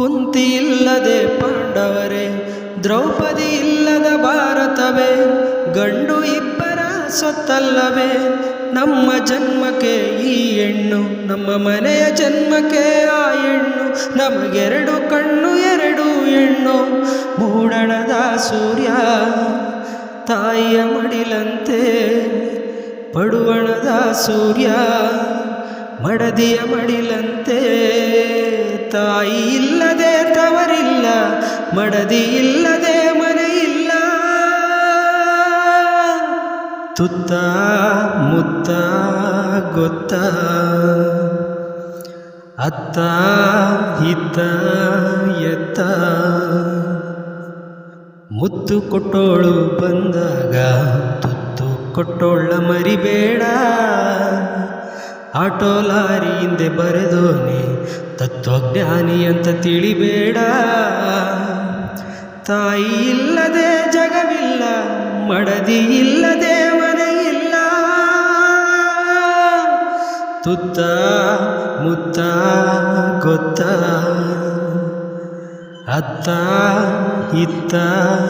ಕುಂತಿ ಇಲ್ಲದೆ ಪಾಂಡವರೇ, ದ್ರೌಪದಿ ಇಲ್ಲದ ಭಾರತವೇ, ಗಂಡು ಇಬ್ಬರ ಸೊತ್ತಲ್ಲವೇ ನಮ್ಮ ಜನ್ಮಕ್ಕೆ ಈ ಹೆಣ್ಣು, ನಮ್ಮ ಮನೆಯ ಜನ್ಮಕ್ಕೆ ಆ ಹೆಣ್ಣು, ನಮಗೆರಡು ಕಣ್ಣು, ಎರಡು ಹೆಣ್ಣು. ಮೂಡಣದ ಸೂರ್ಯ ತಾಯಿಯ ಮಡಿಲಂತೆ, ಪಡುವಣದ ಸೂರ್ಯ ಮಡದಿಯ ಮಡಿಲಂತೆ. ತಾಯಿ ತವರಿಲ್ಲ ಮಡದಿ ಇಲ್ಲದೆ ಮನೆಯಿಲ್ಲ. ತುತ್ತ ಮುತ್ತ ಗೊತ್ತ. ಅತ್ತ ಇತ್ತ ಎತ್ತ. ಮುತ್ತು ಕೊಟ್ಟೋಳು ಬಂದಾಗ ತುತ್ತು ಕೊಟ್ಟೋಳ ಮರಿಬೇಡ. ಆಟೋ ಲಾರಿ ಹಿಂದೆ ಬರೆದೋನೆ ತತ್ವಜ್ಞಾನಿ ಅಂತ ತಿಳಿಬೇಡ. ತಾಯಿ ಇಲ್ಲದೆ ಜಗವಿಲ್ಲ ಮಡದಿ ಇಲ್ಲದೆ ಮನೆ ಇಲ್ಲ. ತುತ್ತ ಮುತ್ತ ಗೊತ್ತ ಅತ್ತ ಇತ್ತ.